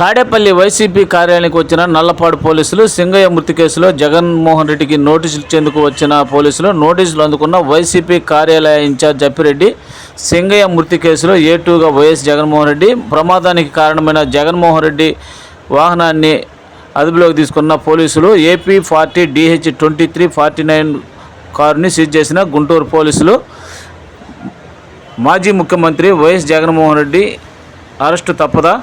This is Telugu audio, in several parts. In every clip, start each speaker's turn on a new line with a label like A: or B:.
A: తాడేపల్లి వైసీపీ కార్యాలయానికి వచ్చిన నల్లపాడు పోలీసులు సింగయ్య మృతి కేసులో జగన్మోహన్ రెడ్డికి నోటీసులు ఇచ్చేందుకు వచ్చిన పోలీసులు నోటీసులు అందుకున్న వైసీపీ కార్యాలయ ఇన్ఛార్జ్ జప్పిరెడ్డి సింగయ్య మృతి కేసులో ఏ టూగా వైఎస్ జగన్మోహన్ రెడ్డి ప్రమాదానికి కారణమైన జగన్మోహన్ రెడ్డి వాహనాన్ని అదుపులోకి తీసుకున్న పోలీసులు AP forty DH twenty three forty nine కారుని సీజ్ చేసిన గుంటూరు పోలీసులు మాజీ ముఖ్యమంత్రి వైఎస్ జగన్మోహన్ రెడ్డి అరెస్టు తప్పదా?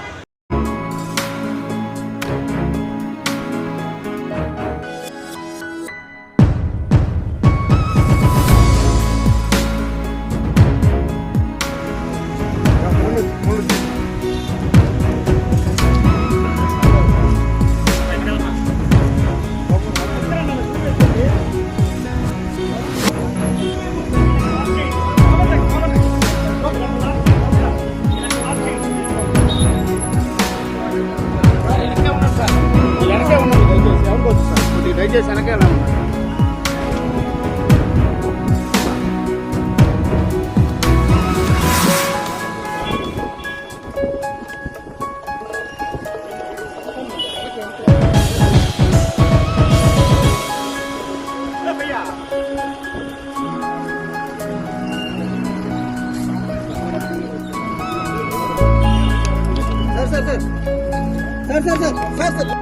B: దయచేసి వెనకే ఉన్నాడు sir sir sir sir sir sir sir